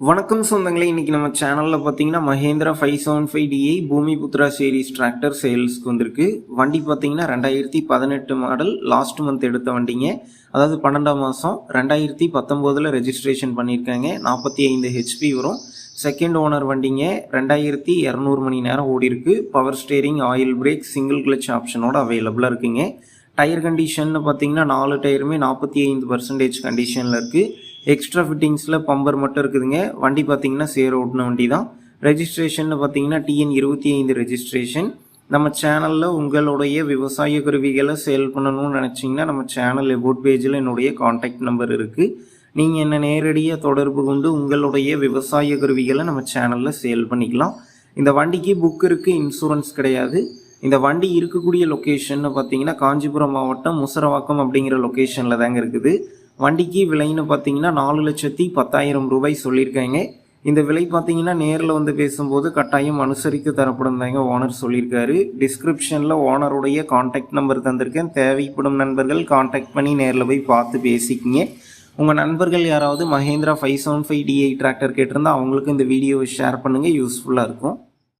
வணக்கம் சொந்தங்களே இன்னைக்கு நம்ம சேனலில் பார்த்தீங்கன்னா Mahindra five seven five DI Bhoomi Putra series tractor சேல்ஸ்க்கு வந்திருக்கு. வண்டி பார்த்தீங்கன்னா ரெண்டாயிரத்தி பதினெட்டு மாடல் லாஸ்ட் மந்த் எடுத்த வண்டிங்க. அதாவது பன்னெண்டாம் மாதம் ரெண்டாயிரத்தி பத்தொம்போதில் ரெஜிஸ்ட்ரேஷன் பண்ணியிருக்காங்க. நாற்பத்தி ஐந்து ஹெச்பி வரும். செகண்ட் ஓனர் வண்டிங்க ரெண்டாயிரத்தி இரநூறு மணி நேரம் ஓடி இருக்கு power steering oil brake single clutch ஆப்ஷனோட அவைலபிளாக இருக்குங்க. டயர் கண்டிஷன் பார்த்தீங்கன்னா நாலு டயருமே நாற்பத்தி ஐந்து பர்சன்டேஜ் கண்டிஷனில் இருக்குது எக்ஸ்ட்ரா ஃபிட்டிங்ஸில் பம்பர் மட்டும் இருக்குதுங்க. வண்டி பார்த்தீங்கன்னா சேர் ஓட்டின வண்டி தான் ரெஜிஸ்ட்ரேஷனில் பார்த்தீங்கன்னா டிஎன் இருபத்தி ஐந்து ரெஜிஸ்ட்ரேஷன் நம்ம சேனலில் உங்களுடைய விவசாய கருவிகளை சேல் பண்ணணும்னு நினச்சிங்கன்னா நம்ம சேனல் எபோட் பேஜில் என்னுடைய காண்டாக்ட் நம்பர் இருக்குது நீங்கள் என்ன நேரடியாக தொடர்பு கொண்டு உங்களுடைய விவசாய கருவிகளை நம்ம சேனலில் சேல் பண்ணிக்கலாம். இந்த வண்டிக்கு புக் இருக்குது இன்சூரன்ஸ் கிடையாது. இந்த வண்டி இருக்கக்கூடிய லொக்கேஷன் பார்த்தீங்கன்னா காஞ்சிபுரம் மாவட்டம் முசரவாக்கம் அப்படிங்கிற லொக்கேஷனில் தாங்க இருக்குது. வண்டிக்கு விலைன்னு பார்த்தீங்கன்னா நாலு லட்சத்தி பத்தாயிரம் ரூபாய் சொல்லியிருக்காங்க. இந்த விலை பார்த்தீங்கன்னா நேரில் வந்து பேசும்போது கட்டாயம் அனுசரித்து தரப்படும் தாங்க ஓனர் சொல்லியிருக்காரு. டிஸ்கிரிப்ஷனில் ஓனருடைய காண்டாக்ட் நம்பர் தந்திருக்கேன். தேவைப்படும் நண்பர்கள் காண்டாக்ட் பண்ணி நேரில் போய் பார்த்து பேசிக்கிங்க. உங்கள் நண்பர்கள் யாராவது Mahindra five seven five DI tractor கேட்டிருந்தால் அவங்களுக்கு இந்த வீடியோவை ஷேர் பண்ணுங்கள் யூஸ்ஃபுல்லாக இருக்கும்.